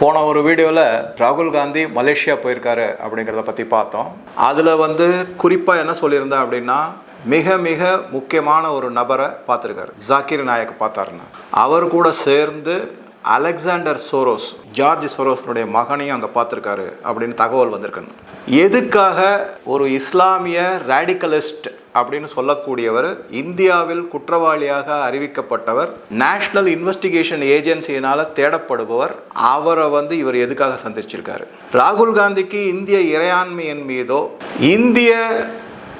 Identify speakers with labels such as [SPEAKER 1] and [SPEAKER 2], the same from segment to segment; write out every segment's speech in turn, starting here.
[SPEAKER 1] போன ஒரு வீடியோவில் ராகுல் காந்தி மலேசியா போயிருக்காரு அப்படிங்கிறத பற்றி பார்த்தோம் அதில் வந்து குறிப்பாக என்ன சொல்லியிருந்தேன் அப்படின்னா மிக மிக முக்கியமான ஒரு நபரை பார்த்துருக்காரு ஜாக்கிர் நாயக் பார்த்தாருன்னு அவர் கூட சேர்ந்து அலெக்சாண்டர் சோரோஸ் ஜார்ஜ் சோரோஸ்னுடைய மகனையும் அங்கே பார்த்துருக்காரு அப்படின்னு தகவல் வந்திருக்குன்னு எதுக்காக ஒரு இஸ்லாமிய ரேடிக்கலிஸ்ட் அப்படின்னு சொல்லக்கூடியவர் இந்தியாவில் குற்றவாளியாக அறிவிக்கப்பட்டவர் நேஷனல் இன்வெஸ்டிகேஷன் ஏஜென்சியினால் தேடப்படுபவர் அவரை வந்து இவர் எதுக்காக சந்திச்சிருக்காரு ராகுல் காந்திக்கு இந்திய இறையாண்மையின் மீதோ இந்திய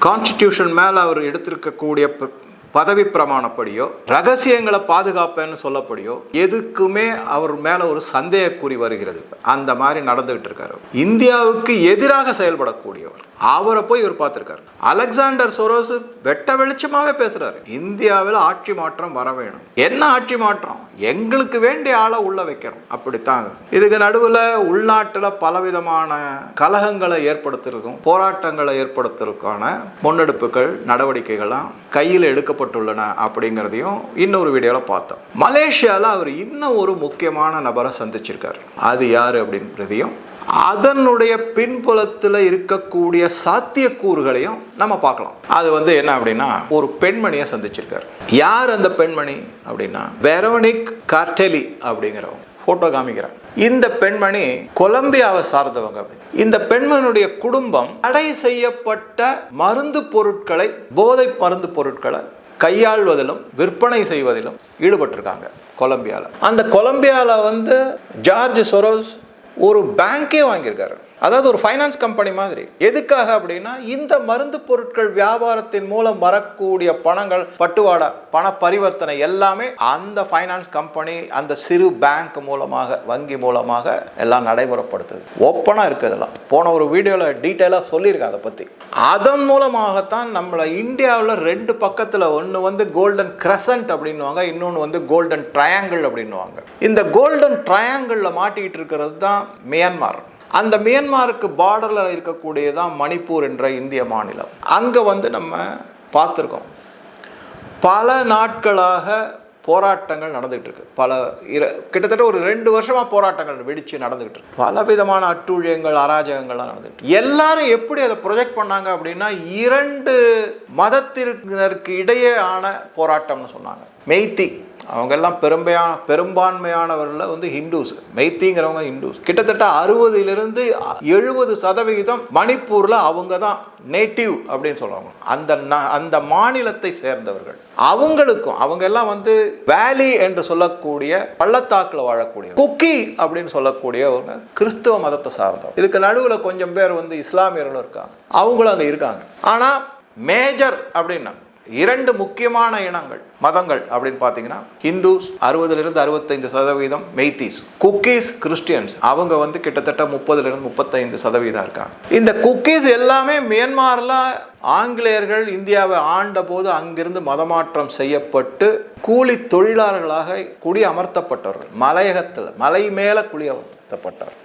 [SPEAKER 1] கான்ஸ்டிடியூஷன் மேலே அவர் எடுத்திருக்கக்கூடிய பதவி பிரமாணப்படியோ ரகசியங்களை பாதுகாப்பேன்னு சொல்லப்படியோ எதுக்குமே அவர் மேலே ஒரு சந்தேகக்குறி வருகிறது அந்த மாதிரி நடந்துகிட்டு இருக்காரு இந்தியாவுக்கு எதிராக செயல்படக்கூடியவர் அவரை போய் இவர் பார்த்துருக்காரு அலெக்சாண்டர் சோரோஸ் வெட்ட வெளிச்சமாகவே பேசுகிறாரு இந்தியாவில் ஆட்சி மாற்றம் வர வேணும் என்ன ஆட்சி மாற்றம் எங்களுக்கு வேண்டிய ஆளை உள்ள வைக்கணும் அப்படித்தான் இதுக்கு நடுவில் உள்நாட்டில் பலவிதமான கலகங்களை ஏற்படுத்திருக்கும் போராட்டங்களை ஏற்படுத்துறதுக்கான முன்னெடுப்புகள் நடவடிக்கைகள்லாம் கையில் எடுக்கப்பட்டு ஏற்பட்டுள்ளன அப்படிங்கிறதையும் இன்னொரு வீடியோவில் பார்த்தோம் மலேசியாவில் அவர் இன்னும் ஒரு முக்கியமான நபரை சந்திச்சிருக்காரு அது யார் அப்படின்றதையும் அதனுடைய பின்புலத்தில் இருக்கக்கூடிய சாத்தியக்கூறுகளையும் நம்ம பார்க்கலாம் அது வந்து என்ன அப்படின்னா ஒரு பெண்மணியை சந்திச்சிருக்காரு யார் அந்த பெண்மணி அப்படின்னா வெரோனிக் கார்டெலி அப்படிங்கிறவங்க ஃபோட்டோ காமிக்கிறேன் இந்த பெண்மணி கொலம்பியாவை சார்ந்தவங்க இந்த பெண்மணியுடைய குடும்பம் தடை செய்யப்பட்ட மருந்து பொருட்களை போதை மருந்து பொருட்களை கையாள்வதிலும் விற்பனை செய்வதிலும் ஈடுபட்டிருக்காங்க கொலம்பியாவில் அந்த கொலம்பியாவில் வந்து ஜார்ஜ் சொரோஸ் ஒரு பேங்கே வாங்கியிருக்காரு அதாவது ஒரு ஃபைனான்ஸ் கம்பெனி மாதிரி எதுக்காக அப்படின்னா இந்த மருந்து பொருட்கள் வியாபாரத்தின் மூலம் வரக்கூடிய பணங்கள் பட்டுவாடா பண பரிவர்த்தனை எல்லாமே அந்த ஃபைனான்ஸ் கம்பெனி அந்த சிறு பேங்க் மூலமாக வங்கி மூலமாக எல்லாம் நடைமுறைப்படுத்துது ஓப்பனாக இருக்குது இதெல்லாம் போன ஒரு வீடியோவில் டீட்டெயிலாக சொல்லியிருக்கேன் அதை பற்றி அதன் மூலமாகத்தான் நம்மளை இந்தியாவில் ரெண்டு பக்கத்தில் ஒன்று வந்து கோல்டன் கிரசன்ட் அப்படின்வாங்க இன்னொன்று வந்து கோல்டன் ட்ரையாங்கிள் அப்படின்வாங்க இந்த கோல்டன் ட்ரையாங்கிளில் மாட்டிக்கிட்டு இருக்கிறது தான் மியான்மார் அந்த மியன்மாருக்கு பார்டரில் இருக்கக்கூடியதான் மணிப்பூர் என்ற இந்திய மாநிலம் அங்கே வந்து நம்ம பார்த்துருக்கோம் பல நாட்களாக போராட்டங்கள் நடந்துகிட்டு இருக்கு பல இர கிட்டத்தட்ட ஒரு ரெண்டு வருஷமாக போராட்டங்கள் வெடித்து நடந்துகிட்டு இருக்கு பல விதமான அட்டூழியங்கள் அராஜகங்கள்லாம் நடந்துகிட்டு எல்லாரும் எப்படி அதை ப்ரொஜெக்ட் பண்ணாங்க அப்படின்னா இரண்டு மதத்தினருக்கு இடையே ஆன போராட்டம்னு சொன்னாங்க மெய்த்தி அவங்கெல்லாம் பெரும்பான பெரும்பான்மையானவர்கள் வந்து ஹிந்துஸ் மெய்த்திங்கிறவங்க ஹிந்துஸ் கிட்டத்தட்ட அறுபதுலேருந்து எழுபது சதவிகிதம் மணிப்பூரில் அவங்க தான் நேட்டிவ் அப்படின்னு சொல்லுவாங்க அந்த அந்த மாநிலத்தை சேர்ந்தவர்கள் அவங்களுக்கும் அவங்க எல்லாம் வந்து வேலி என்று சொல்லக்கூடிய பள்ளத்தாக்கில் வாழக்கூடிய குக்கி அப்படின்னு சொல்லக்கூடிய ஒரு கிறிஸ்துவ மதத்தை சார்ந்தவங்க இதுக்கு நடுவில் கொஞ்சம் பேர் வந்து இஸ்லாமியர்களும் இருக்காங்க அவங்களும் அங்கே இருக்காங்க ஆனால் மேஜர் அப்படின்னா இரண்டு முக்கியமான இனங்கள் மதங்கள் அப்படின்னு பார்த்தீங்கன்னா ஹிந்துஸ் அறுபதுலேருந்து அறுபத்தைந்து சதவீதம் மெய்த்திஸ் குக்கீஸ் கிறிஸ்டியன்ஸ் அவங்க வந்து கிட்டத்தட்ட முப்பதுலேருந்து முப்பத்தைந்து சதவீதம் இருக்காங்க இந்த குக்கீஸ் எல்லாமே மியன்மாரில் ஆங்கிலேயர்கள் இந்தியாவை ஆண்ட போது அங்கிருந்து மதமாற்றம் செய்யப்பட்டு கூலி தொழிலாளர்களாக குடி அமர்த்தப்பட்டவர்கள் மலையகத்தில் மலை மேலே குழி அமர்த்தப்பட்டார்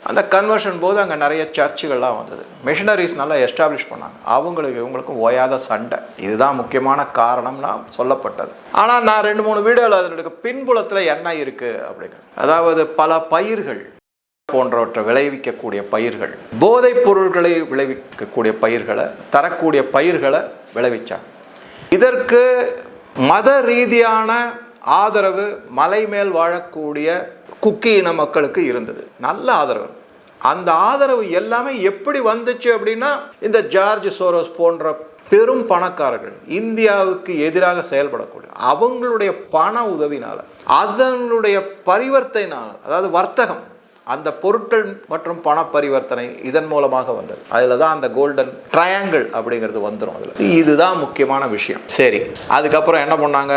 [SPEAKER 1] அந்த கன்வர்ஷன் போது அங்கே நிறைய சர்ச்சுகள்லாம் வந்தது மிஷினரிஸ் நல்லா எஸ்டாப்ளிஷ் பண்ணாங்க அவங்களுக்கு இவங்களுக்கும் ஓயாத சண்டை இதுதான் முக்கியமான காரணம்னா சொல்லப்பட்டது ஆனால் நான் ரெண்டு மூணு வீடியோவில் அதனுடைய பின்புலத்தில் என்ன இருக்குது அப்படிங்கிற அதாவது பல பயிர்கள் போன்றவற்றை விளைவிக்கக்கூடிய பயிர்கள் போதைப் பொருள்களை விளைவிக்கக்கூடிய பயிர்களை தரக்கூடிய பயிர்களை விளைவிச்சாங்க இதற்கு மத ரீதியான ஆதரவு மலை மேல் வாழக்கூடிய குக்கி இன மக்களுக்கு இருந்தது நல்ல ஆதரவு அந்த ஆதரவு எல்லாமே எப்படி வந்துச்சு அப்படின்னா இந்த ஜார்ஜ் சோரோஸ் போன்ற பெரும் பணக்காரர்கள் இந்தியாவுக்கு எதிராக செயல்படக்கூடிய அவங்களுடைய பண உதவினால அதனுடைய பரிவர்த்தனைனால் அதாவது வர்த்தகம் அந்த பொருட்கள் மற்றும் பண பரிவர்த்தனை இதன் மூலமாக வந்தது அதில் தான் அந்த கோல்டன் ட்ரையாங்கிள் அப்படிங்கிறது வந்துடும் அதில் இதுதான் முக்கியமான விஷயம் சரி அதுக்கப்புறம் என்ன பண்ணாங்க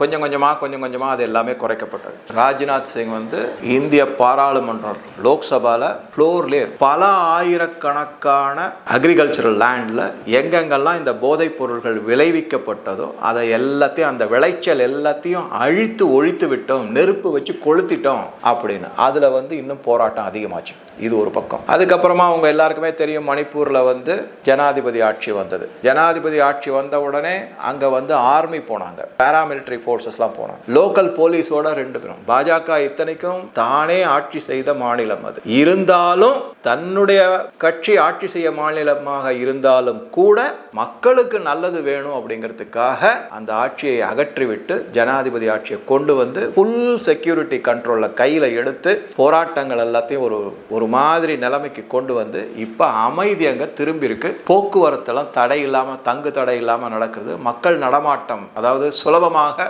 [SPEAKER 1] கொஞ்சம் கொஞ்சமாக கொஞ்சம் கொஞ்சமாக அது எல்லாமே குறைக்கப்பட்டது ராஜ்நாத் சிங் வந்து இந்திய பாராளுமன்றம் லோக்சபாவில் ஃப்ளோர்லேயே பல ஆயிரக்கணக்கான அக்ரிகல்ச்சரல் லேண்டில் எங்கெங்கெல்லாம் இந்த போதைப் பொருள்கள் விளைவிக்கப்பட்டதோ அதை எல்லாத்தையும் அந்த விளைச்சல் எல்லாத்தையும் அழித்து ஒழித்து விட்டோம் நெருப்பு வச்சு கொளுத்திட்டோம் அப்படின்னு அதில் வந்து இன்னும் போராட்டம் அதிகமாச்சு இது ஒரு பக்கம் அதுக்கப்புறமா அவங்க எல்லாருக்குமே தெரியும் மணிப்பூரில் வந்து ஜனாதிபதி ஆட்சி வந்தது ஜனாதிபதி ஆட்சி வந்த உடனே அங்கே வந்து ஆர்மி போனாங்க பேராமிலிட்ரி ஃபோர்ஸஸ்லாம் போனாங்க லோக்கல் போலீஸோட ரெண்டு பேரும் பாஜக இத்தனைக்கும் தானே ஆட்சி செய்த மாநிலம் அது இருந்தாலும் தன்னுடைய கட்சி ஆட்சி செய்ய மாநிலமாக இருந்தாலும் கூட மக்களுக்கு நல்லது வேணும் அப்படிங்கிறதுக்காக அந்த ஆட்சியை அகற்றிவிட்டு ஜனாதிபதி ஆட்சியை கொண்டு வந்து ஃபுல் செக்யூரிட்டி கண்ட்ரோலில் கையில் எடுத்து போராட்டங்கள் கலவரங்கள் எல்லாத்தையும் ஒரு ஒரு மாதிரி நிலைமைக்கு கொண்டு வந்து இப்போ அமைதி அங்கே திரும்பி இருக்கு போக்குவரத்தெல்லாம் தடை இல்லாமல் தங்கு தடை இல்லாமல் நடக்கிறது மக்கள் நடமாட்டம் அதாவது சுலபமாக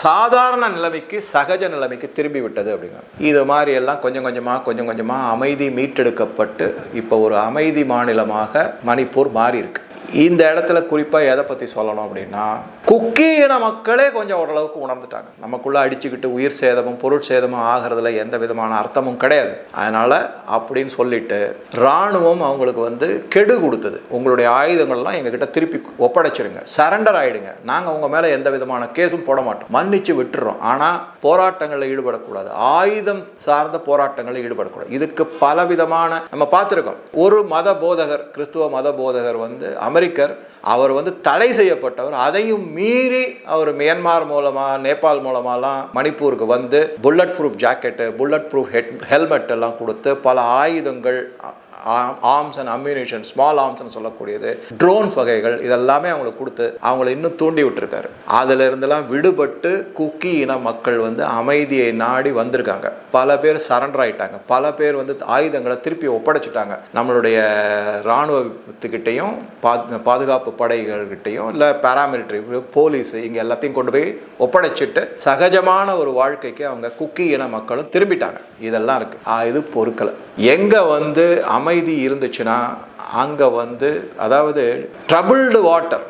[SPEAKER 1] சாதாரண நிலைமைக்கு சகஜ நிலைமைக்கு திரும்பி விட்டது அப்படிங்கிறது இது மாதிரி எல்லாம் கொஞ்சம் கொஞ்சமாக கொஞ்சம் கொஞ்சமாக அமைதி மீட்டெடுக்கப்பட்டு இப்போ ஒரு அமைதி மாநிலமாக மணிப்பூர் மாறி இருக்கு இந்த இடத்துல குறிப்பாக எதை பற்றி சொல்லணும் அப்படின்னா குக்கி இன மக்களே கொஞ்சம் ஓரளவுக்கு உணர்ந்துட்டாங்க நமக்குள்ளே அடிச்சுக்கிட்டு உயிர் சேதமும் பொருள் சேதமும் ஆகிறதுல எந்த விதமான அர்த்தமும் கிடையாது அதனால் அப்படின்னு சொல்லிட்டு இராணுவம் அவங்களுக்கு வந்து கெடு கொடுத்தது உங்களுடைய ஆயுதங்கள்லாம் எங்ககிட்ட திருப்பி ஒப்படைச்சிடுங்க சரண்டர் ஆகிடுங்க நாங்கள் உங்கள் மேலே எந்த விதமான கேஸும் போட மாட்டோம் மன்னிச்சு விட்டுறோம் ஆனால் போராட்டங்களில் ஈடுபடக்கூடாது ஆயுதம் சார்ந்த போராட்டங்களில் ஈடுபடக்கூடாது இதுக்கு பலவிதமான நம்ம பார்த்துருக்கோம் ஒரு மத போதகர் கிறிஸ்துவ மத போதகர் வந்து அமெரிக்க அமெரிக்கர் அவர் வந்து தடை செய்யப்பட்டவர் அதையும் மீறி அவர் மியான்மார் மூலமாக நேபாள் மூலமாலாம் மணிப்பூருக்கு வந்து bullet proof jacket bullet proof head helmet எல்லாம் கொடுத்து பல ஆயுதங்கள் ஆர்ம்ஸ் அண்ட் அம்யூனேஷன் ஸ்மால் ஆர்ம்ஸ்னு சொல்லக்கூடியது ட்ரோன்ஸ் வகைகள் இதெல்லாமே அவங்களுக்கு கொடுத்து அவங்கள இன்னும் தூண்டி விட்டுருக்காரு அதில் இருந்தெல்லாம் விடுபட்டு குக்கி இன மக்கள் வந்து அமைதியை நாடி வந்திருக்காங்க பல பேர் சரண்டர் ஆகிட்டாங்க பல பேர் வந்து ஆயுதங்களை திருப்பி ஒப்படைச்சிட்டாங்க நம்மளுடைய இராணுவத்துக்கிட்டையும் பா பாதுகாப்பு படைகள்கிட்டையும் இல்லை பேராமிலிட்ரி போலீஸ் இங்கே எல்லாத்தையும் கொண்டு போய் ஒப்படைச்சிட்டு சகஜமான ஒரு வாழ்க்கைக்கு அவங்க குக்கி இன மக்களும் திரும்பிட்டாங்க இதெல்லாம் இருக்குது இது பொருட்களை எங்கே வந்து அமை அமைதி இருந்துச்சுன்னா அங்கே வந்து அதாவது ட்ரபிள்டு வாட்டர்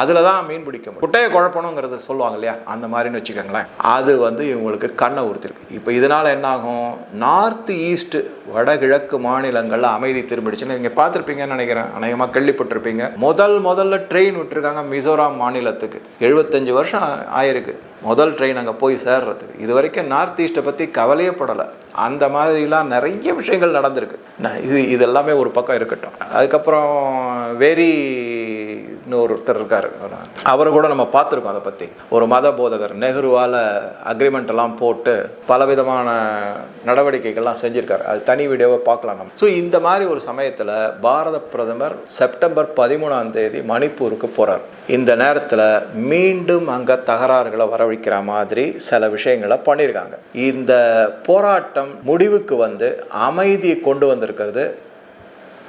[SPEAKER 1] அதில் தான் மீன் பிடிக்க குட்டையை குழப்பணுங்கிறது சொல்லுவாங்க இல்லையா அந்த மாதிரின்னு வச்சுக்கோங்களேன் அது வந்து இவங்களுக்கு கண்ணை உறுத்திருக்கு இப்போ இதனால் என்னாகும் நார்த் ஈஸ்ட் வடகிழக்கு மாநிலங்களில் அமைதி திரும்பிடுச்சுன்னு நீங்கள் பார்த்துருப்பீங்கன்னு நினைக்கிறேன் அநேகமாக கேள்விப்பட்டிருப்பீங்க முதல் முதல்ல ட்ரெயின் விட்டுருக்காங்க மிசோராம் மாநிலத்துக்கு எழுபத்தஞ்சு வருஷம் ஆயிருக்கு முதல் ட்ரெயின் அங்கே போய் சேர்றதுக்கு இது வரைக்கும் நார்த் ஈஸ்ட்டை பற்றி கவலையே படலை அந்த மாதிரிலாம் நிறைய விஷயங்கள் நடந்திருக்கு இது இது எல்லாமே ஒரு பக்கம் இருக்கட்டும் அதுக்கப்புறம் வெரி இன்னொருத்தர் இருக்கார் அவரை கூட நம்ம பார்த்துருக்கோம் அதை பற்றி ஒரு மத போதகர் நெஹ்ருவால் அக்ரிமெண்ட் எல்லாம் போட்டு பலவிதமான நடவடிக்கைகள்லாம் செஞ்சுருக்காரு அது தனி வீடியோவை பார்க்கலாம் நம்ம ஸோ இந்த மாதிரி ஒரு சமயத்தில் பாரத பிரதமர் செப்டம்பர் பதிமூணாம் தேதி மணிப்பூருக்கு போகிறார் இந்த நேரத்தில் மீண்டும் அங்கே தகராறுகளை வரவழைக்கிற மாதிரி சில விஷயங்களை பண்ணியிருக்காங்க இந்த போராட்டம் முடிவுக்கு வந்து அமைதியை கொண்டு வந்திருக்கிறது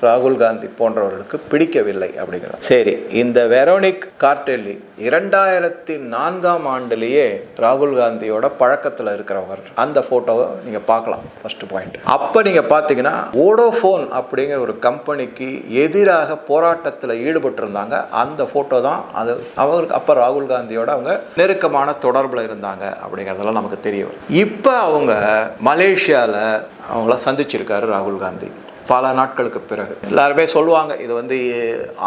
[SPEAKER 1] ராகுல் காந்தி போன்றவர்களுக்கு பிடிக்கவில்லை அப்படிங்கிறார் சரி இந்த வெரோனிக் கார்டெல்லி இரண்டாயிரத்தி நான்காம் ஆண்டுலேயே ராகுல் காந்தியோட பழக்கத்தில் இருக்கிறவங்க அந்த ஃபோட்டோவை நீங்கள் பார்க்கலாம் ஃபர்ஸ்ட் பாயிண்ட் அப்போ நீங்கள் பார்த்தீங்கன்னா ஓடோஃபோன் அப்படிங்கிற ஒரு கம்பெனிக்கு எதிராக போராட்டத்தில் ஈடுபட்டிருந்தாங்க அந்த ஃபோட்டோ தான் அது அவருக்கு அப்போ ராகுல் காந்தியோட அவங்க நெருக்கமான தொடர்பில் இருந்தாங்க அப்படிங்கிறதெல்லாம் நமக்கு தெரியும் இப்போ அவங்க மலேசியாவில் அவங்கள சந்திச்சிருக்காரு ராகுல் காந்தி பல நாட்களுக்கு பிறகு எல்லாருமே சொல்லுவாங்க இது வந்து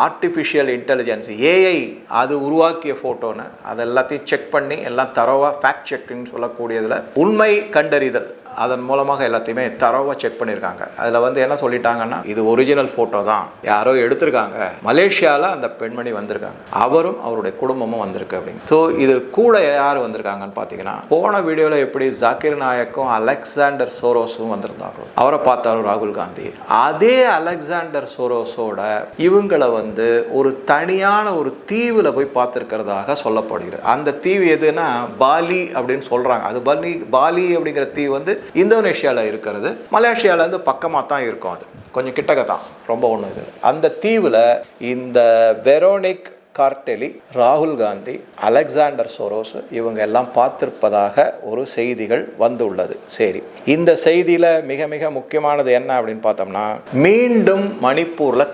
[SPEAKER 1] ஆர்டிஃபிஷியல் இன்டெலிஜென்ஸ் ஏஐ அது உருவாக்கிய ஃபோட்டோன்னு அதெல்லாத்தையும் எல்லாத்தையும் செக் பண்ணி எல்லாம் தரவாக ஃபேக்ட் செக்குன்னு சொல்லக்கூடியதில் உண்மை கண்டறிதல் அதன் மூலமாக எல்லாத்தையுமே தரவாக செக் பண்ணியிருக்காங்க அதில் வந்து என்ன சொல்லிட்டாங்கன்னா இது ஒரிஜினல் ஃபோட்டோ தான் யாரோ எடுத்திருக்காங்க மலேசியாவில் அந்த பெண்மணி வந்திருக்காங்க அவரும் அவருடைய குடும்பமும் வந்திருக்கு அப்படின்னு ஸோ இது கூட யார் வந்திருக்காங்கன்னு பார்த்தீங்கன்னா போன வீடியோவில் எப்படி ஜாக்கிர் நாயக்கும் அலெக்சாண்டர் சோரோஸும் வந்திருந்தாரோ அவரை பார்த்தாலும் ராகுல் காந்தி அதே அலெக்சாண்டர் சோரோஸோட இவங்களை வந்து ஒரு தனியான ஒரு தீவில் போய் பார்த்துருக்கிறதாக சொல்லப்படுகிறது அந்த தீவு எதுன்னா பாலி அப்படின்னு சொல்கிறாங்க அது பாலி பாலி அப்படிங்கிற தீவு வந்து இந்தோனேஷியாவில் இருக்கிறது மலேசியாவிலேருந்து பக்கமாக தான் இருக்கும் அது கொஞ்சம் கிட்டக்க தான் ரொம்ப ஒன்று இது அந்த தீவில் இந்த வெரோனிக் கார்டெலி ராகுல் காந்தி அலெக்சாண்டர் சோரோஸ் இவங்க எல்லாம் பார்த்திருப்பதாக ஒரு செய்திகள் வந்துள்ளது சரி இந்த செய்தியில் மிக மிக முக்கியமானது என்ன அப்படின்னு பார்த்தோம்னா மீண்டும் மணிப்பூரில்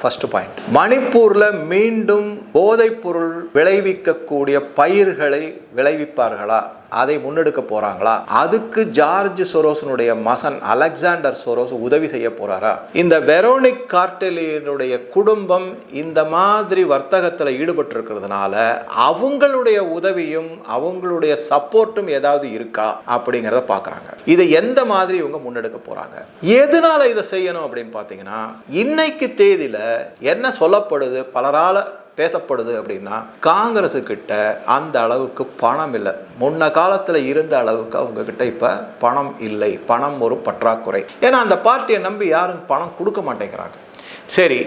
[SPEAKER 1] ஃபஸ்ட்டு பாயிண்ட் மணிப்பூரில் மீண்டும் போதைப்பொருள் விளைவிக்கக்கூடிய பயிர்களை விளைவிப்பார்களா அதை முன்னெடுக்க போகிறாங்களா அதுக்கு ஜார்ஜ் சோரோசனுடைய மகன் அலெக்சாண்டர் சோரோஸ் உதவி செய்ய போகிறாரா இந்த வெரோனிக் கார்டெலியினுடைய குடும்பம் இந்த மாதிரி வர்த்தகத்தில் ஈடுபட்டிருக்கிறதுனால அவங்களுடைய உதவியும் அவங்களுடைய சப்போர்ட்டும் ஏதாவது இருக்கா அப்படிங்கிறத பார்க்குறாங்க இதை எந்த மாதிரி இவங்க முன்னெடுக்க போகிறாங்க எதனால இதை செய்யணும் அப்படின்னு பார்த்தீங்கன்னா இன்னைக்கு தேதியில் என்ன சொல்லப்படுது பலரால் பேசப்படுது அப்படின்னா காங்கிரஸு கிட்ட அந்த அளவுக்கு பணம் இல்லை முன்ன காலத்தில் இருந்த அளவுக்கு அவங்கக்கிட்ட இப்போ பணம் இல்லை பணம் ஒரு பற்றாக்குறை ஏன்னா அந்த பார்ட்டியை நம்பி யாரும் பணம் கொடுக்க மாட்டேங்கிறாங்க சரி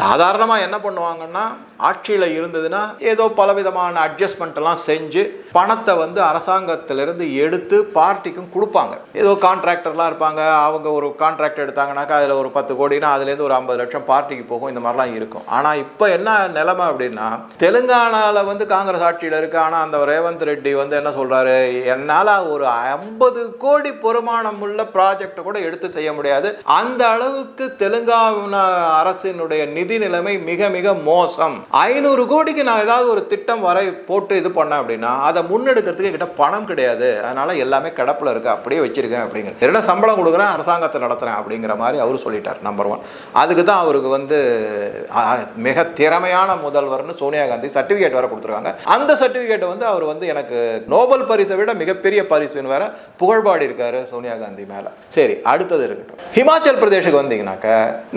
[SPEAKER 1] சாதாரணமாக என்ன பண்ணுவாங்கன்னா ஆட்சியில் இருந்ததுன்னா ஏதோ பலவிதமான அட்ஜஸ்ட்மெண்ட்டெல்லாம் செஞ்சு பணத்தை வந்து அரசாங்கத்திலேருந்து எடுத்து பார்ட்டிக்கும் கொடுப்பாங்க ஏதோ கான்ட்ராக்டர்லாம் இருப்பாங்க அவங்க ஒரு கான்ட்ராக்ட் எடுத்தாங்கன்னாக்கா அதில் ஒரு பத்து கோடினா அதுலேருந்து ஒரு ஐம்பது லட்சம் பார்ட்டிக்கு போகும் இந்த மாதிரிலாம் இருக்கும் ஆனால் இப்போ என்ன நிலைமை அப்படின்னா தெலுங்கானாவில் வந்து காங்கிரஸ் ஆட்சியில் இருக்குது ஆனால் அந்த ரேவந்த் ரெட்டி வந்து என்ன சொல்கிறாரு என்னால் ஒரு ஐம்பது கோடி பொறுமானம் உள்ள ப்ராஜெக்டை கூட எடுத்து செய்ய முடியாது அந்த அளவுக்கு தெலுங்கானா அரசினுடைய நிதி நிலைமை மிக மிக மோசம் ஐநூறு கோடிக்கு நான் ஏதாவது ஒரு திட்டம் வரை போட்டு இது பண்ணேன் அப்படின்னா அதை முன்னெடுக்கிறதுக்கு என்கிட்ட பணம் கிடையாது அதனால எல்லாமே கிடப்பில் இருக்கு அப்படியே வச்சிருக்கேன் அப்படிங்கிற சம்பளம் கொடுக்குறேன் அரசாங்கத்தை நடத்துறேன் அப்படிங்கிற மாதிரி அவர் சொல்லிட்டார் நம்பர் ஒன் அதுக்கு தான் அவருக்கு வந்து மிக திறமையான முதல்வர்னு சோனியா காந்தி சர்டிஃபிகேட் வேற கொடுத்துருக்காங்க அந்த சர்டிபிகேட் வந்து அவர் வந்து எனக்கு நோபல் பரிசை விட மிகப்பெரிய பரிசுன்னு வேற புகழ்பாடி இருக்காரு சோனியா காந்தி மேலே சரி அடுத்தது இருக்கட்டும் ஹிமாச்சல் பிரதேஷுக்கு வந்தீங்கன்னாக்க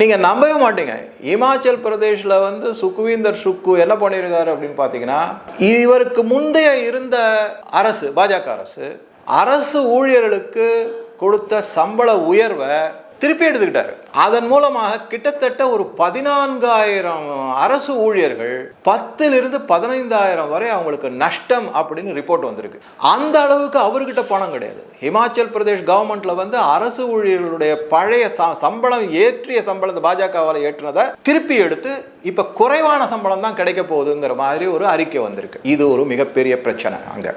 [SPEAKER 1] நீங்க நம்பவே மாட்டீங்க இமா இமாச்சல் பிரதேஷில் வந்து சுக்வீந்தர் சுக்கு என்ன பண்ணியிருக்காரு அப்படின்னு பார்த்தீங்கன்னா இவருக்கு முந்தைய இருந்த அரசு பாஜக அரசு அரசு ஊழியர்களுக்கு கொடுத்த சம்பள உயர்வை திருப்பி எடுத்துக்கிட்டாரு அதன் மூலமாக கிட்டத்தட்ட ஒரு பதினான்காயிரம் அரசு ஊழியர்கள் பத்திலிருந்து பதினைந்தாயிரம் வரை அவங்களுக்கு நஷ்டம் அப்படின்னு ரிப்போர்ட் வந்திருக்கு அந்த அளவுக்கு அவர்கிட்ட பணம் கிடையாது ஹிமாச்சல் பிரதேஷ் கவர்மெண்ட்ல வந்து அரசு ஊழியர்களுடைய பழைய சம்பளம் ஏற்றிய சம்பளத்தை பாஜகவால் ஏற்றினதை திருப்பி எடுத்து இப்போ குறைவான சம்பளம் தான் கிடைக்க போகுதுங்கிற மாதிரி ஒரு அறிக்கை வந்திருக்கு இது ஒரு மிகப்பெரிய பிரச்சனை அங்கே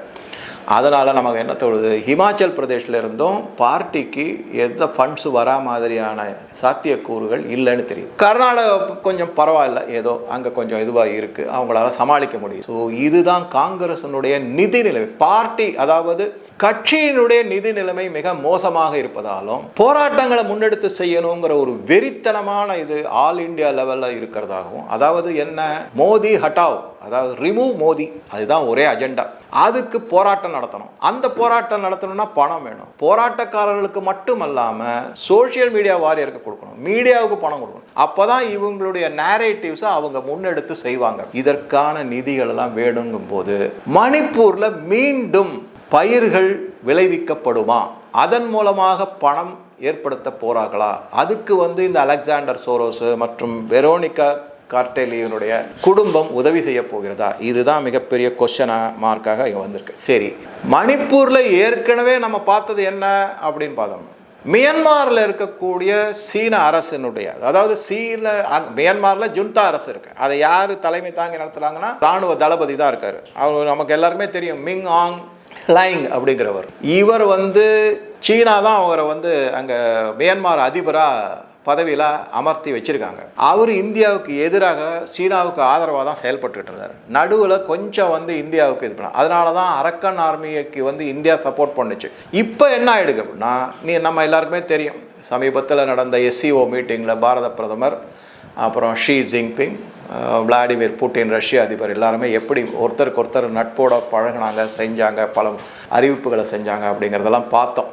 [SPEAKER 1] அதனால் நமக்கு என்ன தோணுது ஹிமாச்சல் பிரதேஷ்லேருந்தும் பார்ட்டிக்கு எந்த ஃபண்ட்ஸ் வரா மாதிரியான சாத்தியக்கூறுகள் இல்லைன்னு தெரியும் கர்நாடகா கொஞ்சம் பரவாயில்ல ஏதோ அங்கே கொஞ்சம் இதுவாக இருக்குது அவங்களால சமாளிக்க முடியும் ஸோ இதுதான் காங்கிரஸினுடைய நிதி நிலைமை பார்ட்டி அதாவது கட்சியினுடைய நிதி நிலைமை மிக மோசமாக இருப்பதாலும் போராட்டங்களை முன்னெடுத்து செய்யணுங்கிற ஒரு வெறித்தனமான இது ஆல் இண்டியா லெவலில் இருக்கிறதாகவும் அதாவது என்ன மோதி ஹட்டாவ் அதாவது ரிமூவ் மோதி அதுதான் ஒரே அஜெண்டா அதுக்கு போராட்டம் நடத்தணும் அந்த போராட்டம் நடத்தணும்னா பணம் வேணும் போராட்டக்காரர்களுக்கு மட்டுமல்லாமல் சோஷியல் மீடியா வாரியருக்கு கொடுக்கணும் மீடியாவுக்கு பணம் கொடுக்கணும் அப்போ தான் இவங்களுடைய நேரேட்டிவ்ஸை அவங்க முன்னெடுத்து செய்வாங்க இதற்கான நிதிகள் எல்லாம் வேணுங்கும் போது மணிப்பூரில் மீண்டும் பயிர்கள் விளைவிக்கப்படுமா அதன் மூலமாக பணம் ஏற்படுத்த போறாங்களா அதுக்கு வந்து இந்த அலெக்சாண்டர் சோரோஸ் மற்றும் வெரோனிகா கார்டேலியனுடைய குடும்பம் உதவி செய்ய போகிறதா இதுதான் மிகப்பெரிய கொஷனாக மார்க்காக இங்கே வந்திருக்கு சரி மணிப்பூரில் ஏற்கனவே நம்ம பார்த்தது என்ன அப்படின்னு பார்த்தோம் மியன்மாரில் இருக்கக்கூடிய சீன அரசினுடைய அதாவது சீன மியன்மாரில் ஜுன்தா அரசு இருக்கு அதை யார் தலைமை தாங்கி நடத்துகிறாங்கன்னா ராணுவ தளபதி தான் இருக்கார் அவர் நமக்கு எல்லாருக்குமே தெரியும் மிங் ஆங் லைங் அப்படிங்கிறவர் இவர் வந்து சீனா தான் அவரை வந்து அங்கே மியன்மார் அதிபராக பதவியில் அமர்த்தி வச்சுருக்காங்க அவர் இந்தியாவுக்கு எதிராக சீனாவுக்கு ஆதரவாக தான் செயல்பட்டுக்கிட்டு இருந்தார் நடுவில் கொஞ்சம் வந்து இந்தியாவுக்கு இது பண்ண அதனால தான் அரக்கன் ஆர்மிக்கு வந்து இந்தியா சப்போர்ட் பண்ணுச்சு இப்போ என்ன ஆகிடுது அப்படின்னா நீ நம்ம எல்லாருக்குமே தெரியும் சமீபத்தில் நடந்த எஸ்சிஓ மீட்டிங்கில் பாரத பிரதமர் அப்புறம் ஷீ ஜின்பிங் விளாடிமிர் புட்டின் ரஷ்ய அதிபர் எல்லாருமே எப்படி ஒருத்தருக்கு ஒருத்தர் நட்போட பழகினாங்க செஞ்சாங்க பல அறிவிப்புகளை செஞ்சாங்க அப்படிங்கிறதெல்லாம் பார்த்தோம்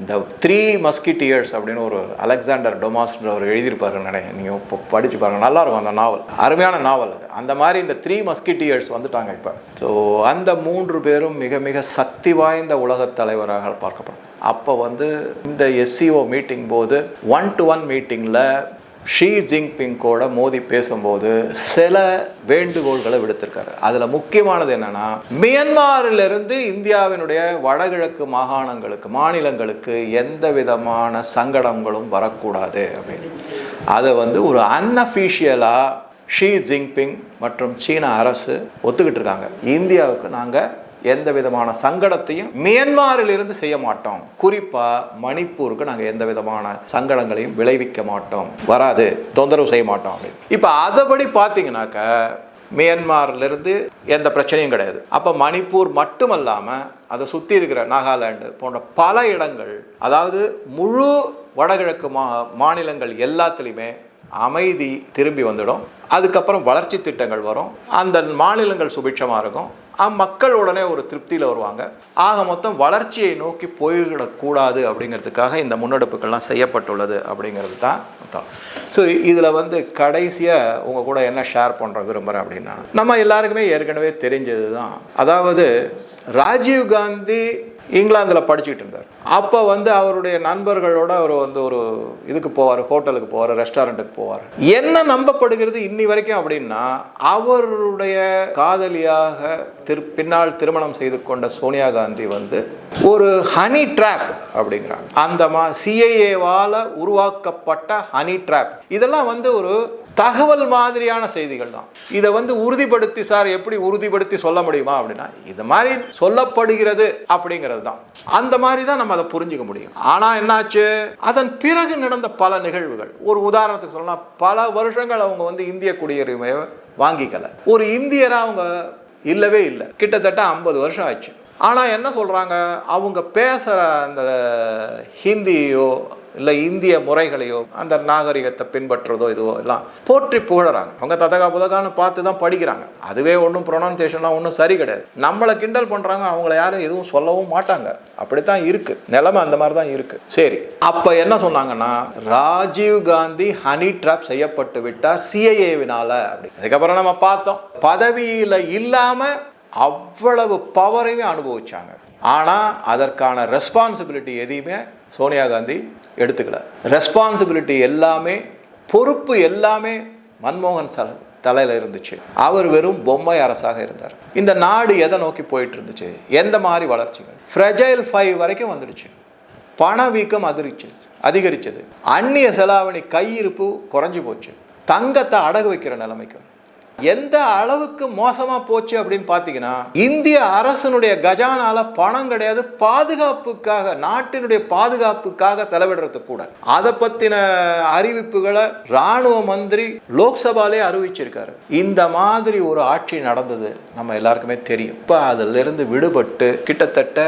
[SPEAKER 1] இந்த த்ரீ மஸ்கிட்டியர்ஸ் அப்படின்னு ஒரு அலெக்சாண்டர் டொமாஸ்ன்ற அவர் எழுதியிருப்பாரு நினைக்கிறேன் நீங்கள் இப்போ படித்து பாருங்கள் நல்லாயிருக்கும் அந்த நாவல் அருமையான நாவல் அது அந்த மாதிரி இந்த த்ரீ மஸ்கிட்டியர்ஸ் வந்துட்டாங்க இப்போ ஸோ அந்த மூன்று பேரும் மிக மிக சக்தி வாய்ந்த உலகத் தலைவராக பார்க்கப்படும் அப்போ வந்து இந்த எஸ்சிஓ மீட்டிங் போது ஒன் டு ஒன் மீட்டிங்கில் ஷீ கூட மோடி பேசும்போது சில வேண்டுகோள்களை விடுத்திருக்காரு அதில் முக்கியமானது என்னன்னா மியன்மாரிலிருந்து இந்தியாவினுடைய வடகிழக்கு மாகாணங்களுக்கு மாநிலங்களுக்கு எந்த விதமான சங்கடங்களும் வரக்கூடாது அப்படின்னு அதை வந்து ஒரு அன்அஃபிஷியலாக ஷீ ஜிங்பிங் மற்றும் சீன அரசு ஒத்துக்கிட்டு இருக்காங்க இந்தியாவுக்கு நாங்கள் எந்த விதமான சங்கடத்தையும் இருந்து செய்ய மாட்டோம் குறிப்பாக மணிப்பூருக்கு நாங்கள் எந்த விதமான சங்கடங்களையும் விளைவிக்க மாட்டோம் வராது தொந்தரவு செய்ய மாட்டோம் இப்ப இப்போ அதைபடி பார்த்தீங்கன்னாக்க இருந்து எந்த பிரச்சனையும் கிடையாது அப்போ மணிப்பூர் மட்டுமல்லாமல் அதை சுற்றி இருக்கிற நாகாலாண்டு போன்ற பல இடங்கள் அதாவது முழு வடகிழக்கு மா மாநிலங்கள் எல்லாத்துலேயுமே அமைதி திரும்பி வந்துடும் அதுக்கப்புறம் வளர்ச்சி திட்டங்கள் வரும் அந்த மாநிலங்கள் சுபிட்சமாக இருக்கும் மக்கள் உடனே ஒரு திருப்தியில் வருவாங்க ஆக மொத்தம் வளர்ச்சியை நோக்கி போய்விடக்கூடாது அப்படிங்கிறதுக்காக இந்த முன்னெடுப்புகள்லாம் செய்யப்பட்டுள்ளது அப்படிங்கிறது தான் மொத்தம் ஸோ இதில் வந்து கடைசியாக உங்கள் கூட என்ன ஷேர் பண்ணுற விரும்புகிறேன் அப்படின்னா நம்ம எல்லாருக்குமே ஏற்கனவே தெரிஞ்சது தான் அதாவது ராஜீவ்காந்தி இங்கிலாந்தில் படிச்சுக்கிட்டு இருந்தார் அப்போ வந்து அவருடைய நண்பர்களோடு அவர் வந்து ஒரு இதுக்கு போவார் ஹோட்டலுக்கு போவார் ரெஸ்டாரண்ட்டுக்கு போவார் என்ன நம்பப்படுகிறது இன்னி வரைக்கும் அப்படின்னா அவருடைய காதலியாக திரு பின்னால் திருமணம் செய்து கொண்ட சோனியா காந்தி வந்து ஒரு ஹனி ட்ராப் அப்படிங்கிறாங்க அந்த மா சிஐஏவால் உருவாக்கப்பட்ட ஹனி ட்ராப் இதெல்லாம் வந்து ஒரு தகவல் மாதிரியான செய்திகள் தான் இதை வந்து உறுதிப்படுத்தி சார் எப்படி உறுதிப்படுத்தி சொல்ல முடியுமா அப்படின்னா இது மாதிரி சொல்லப்படுகிறது அப்படிங்கிறது தான் அந்த மாதிரி தான் நம்ம அதை புரிஞ்சுக்க முடியும் ஆனால் என்னாச்சு அதன் பிறகு நடந்த பல நிகழ்வுகள் ஒரு உதாரணத்துக்கு சொல்லலாம் பல வருஷங்கள் அவங்க வந்து இந்திய குடியுரிமையை வாங்கிக்கல ஒரு இந்தியராக அவங்க இல்லவே இல்லை கிட்டத்தட்ட ஐம்பது வருஷம் ஆச்சு ஆனால் என்ன சொல்கிறாங்க அவங்க பேசுகிற அந்த ஹிந்தியோ இல்லை இந்திய முறைகளையோ அந்த நாகரிகத்தை பின்பற்றுறதோ இதுவோ எல்லாம் போற்றி புகழறாங்க அவங்க ததகா புதகான்னு பார்த்து தான் படிக்கிறாங்க அதுவே ஒன்றும் ப்ரொனன்சியேஷன்லாம் ஒன்றும் சரி கிடையாது நம்மளை கிண்டல் பண்ணுறாங்க அவங்கள யாரும் எதுவும் சொல்லவும் மாட்டாங்க அப்படித்தான் இருக்குது நிலமை அந்த மாதிரி தான் இருக்குது சரி அப்போ என்ன சொன்னாங்கன்னா ராஜீவ் காந்தி ஹனி ட்ராப் செய்யப்பட்டு விட்டார் சிஐஏவினால் அப்படி அதுக்கப்புறம் நம்ம பார்த்தோம் பதவியில் இல்லாமல் அவ்வளவு பவரையுமே அனுபவிச்சாங்க ஆனால் அதற்கான ரெஸ்பான்சிபிலிட்டி எதையுமே சோனியா காந்தி எடுத்துக்கல ரெஸ்பான்சிபிலிட்டி எல்லாமே பொறுப்பு எல்லாமே மன்மோகன் சார் தலையில் இருந்துச்சு அவர் வெறும் பொம்மை அரசாக இருந்தார் இந்த நாடு எதை நோக்கி போயிட்டு இருந்துச்சு எந்த மாதிரி வளர்ச்சிகள் ஃப்ரெஜைல் ஃபைவ் வரைக்கும் வந்துடுச்சு பணவீக்கம் அதிர்ச்சி அதிகரித்தது அந்நிய செலாவணி கையிருப்பு குறைஞ்சி போச்சு தங்கத்தை அடகு வைக்கிற நிலைமைக்கு எந்த அளவுக்கு மோசமாக போச்சு அப்படின்னு பார்த்தீங்கன்னா இந்திய அரசனுடைய கஜானால பணம் கிடையாது பாதுகாப்புக்காக நாட்டினுடைய பாதுகாப்புக்காக செலவிடுறது கூட அதை பற்றின அறிவிப்புகளை ராணுவ மந்திரி லோக்சபாலே அறிவிச்சிருக்காரு இந்த மாதிரி ஒரு ஆட்சி நடந்தது நம்ம எல்லாருக்குமே தெரியும் இப்போ இருந்து விடுபட்டு கிட்டத்தட்ட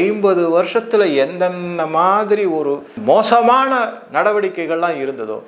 [SPEAKER 1] ஐம்பது வருஷத்தில் எந்தெந்த மாதிரி ஒரு மோசமான நடவடிக்கைகள்லாம் இருந்ததோ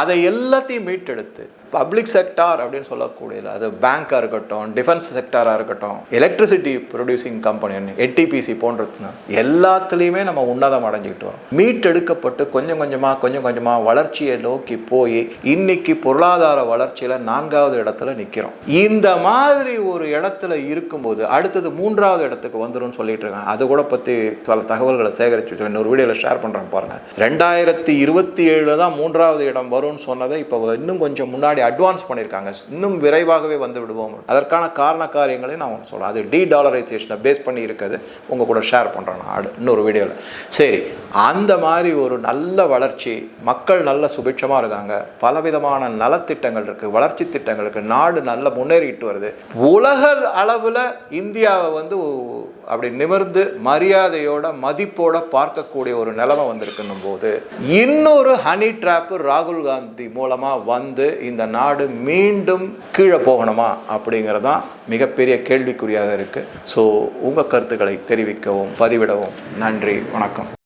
[SPEAKER 1] அதை எல்லாத்தையும் மீட்டெடுத்து பப்ளிக் செக்டார் அப்படின்னு சொல்லக்கூடியது அது பேங்காக இருக்கட்டும் டிஃபென்ஸ் செக்டாராக இருக்கட்டும் எலக்ட்ரிசிட்டி ப்ரொடியூசிங் கம்பெனி எடிபிசி போன்றது எல்லாத்துலேயுமே நம்ம உன்னதம் அடைஞ்சிக்கிட்டு வரோம் மீட்டெடுக்கப்பட்டு கொஞ்சம் கொஞ்சமாக கொஞ்சம் கொஞ்சமாக வளர்ச்சியை நோக்கி போய் இன்னைக்கு பொருளாதார வளர்ச்சியில் நான்காவது இடத்துல நிற்கிறோம் இந்த மாதிரி ஒரு இடத்துல இருக்கும்போது அடுத்தது மூன்றாவது இடத்துக்கு வந்துடும் சொல்லிட்டு இருக்காங்க அது கூட பற்றி பல தகவல்களை சேகரித்து இன்னொரு வீடியோவில் ஷேர் பண்ணுறேன் பாருங்கள் ரெண்டாயிரத்தி இருபத்தி ஏழு தான் மூன்றாவது இடம் வரும்னு சொன்னதை இப்போ இன்னும் கொஞ்சம் முன்னாடி அட்வான்ஸ் பண்ணியிருக்காங்க இன்னும் விரைவாகவே வந்து விடுவோம் அதற்கான காரண காரியங்களையும் நான் உங்களுக்கு சொல்கிறேன் அது டி டாலரைசேஷனை பேஸ் பண்ணி இருக்கிறது உங்கள் கூட ஷேர் பண்ணுறேன் நான் இன்னொரு வீடியோவில் சரி அந்த மாதிரி ஒரு நல்ல வளர்ச்சி மக்கள் நல்ல சுபிட்சமாக இருக்காங்க பலவிதமான நலத்திட்டங்கள் இருக்குது வளர்ச்சி திட்டங்களுக்கு நாடு நல்ல முன்னேறிட்டு வருது உலக அளவில் இந்தியாவை வந்து அப்படி நிமிர்ந்து மரியாதையோட மதிப்போட பார்க்கக்கூடிய ஒரு நிலைமை வந்திருக்கணும் போது இன்னொரு ஹனி ட்ராப்பு ராகுல் காந்தி மூலமாக வந்து இந்த நாடு மீண்டும் கீழே போகணுமா அப்படிங்கிறது தான் மிகப்பெரிய கேள்விக்குறியாக இருக்குது ஸோ உங்கள் கருத்துக்களை தெரிவிக்கவும் பதிவிடவும் நன்றி வணக்கம்